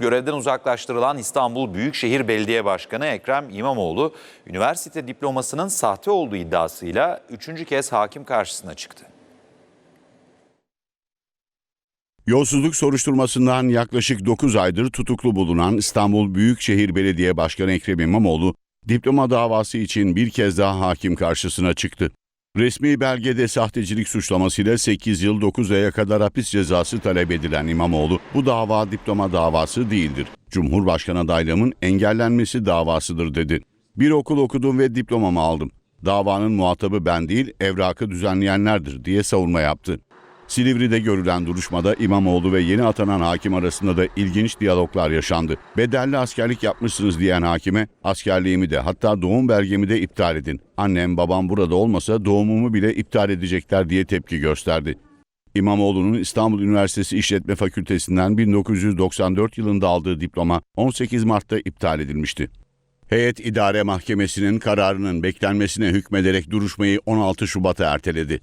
Görevden uzaklaştırılan İstanbul Büyükşehir Belediye Başkanı Ekrem İmamoğlu, üniversite diplomasının sahte olduğu iddiasıyla üçüncü kez hakim karşısına çıktı. Yolsuzluk soruşturmasından yaklaşık 9 aydır tutuklu bulunan İstanbul Büyükşehir Belediye Başkanı Ekrem İmamoğlu, diploma davası için bir kez daha hakim karşısına çıktı. Resmi belgede sahtecilik suçlamasıyla 8 yıl 9 aya kadar hapis cezası talep edilen İmamoğlu, bu dava diploma davası değildir. Cumhurbaşkanı adaylığımın engellenmesi davasıdır dedi. Bir okul okudum ve diplomamı aldım. Davanın muhatabı ben değil, evrakı düzenleyenlerdir diye savunma yaptı. Silivri'de görülen duruşmada İmamoğlu ve yeni atanan hakim arasında da ilginç diyaloglar yaşandı. Bedelli askerlik yapmışsınız diyen hakime askerliğimi de hatta doğum belgemi de iptal edin. Annem babam burada olmasa doğumumu bile iptal edecekler diye tepki gösterdi. İmamoğlu'nun İstanbul Üniversitesi İşletme Fakültesinden 1994 yılında aldığı diploma 18 Mart'ta iptal edilmişti. Heyet İdare Mahkemesi'nin kararının beklenmesine hükmederek duruşmayı 16 Şubat'a erteledi.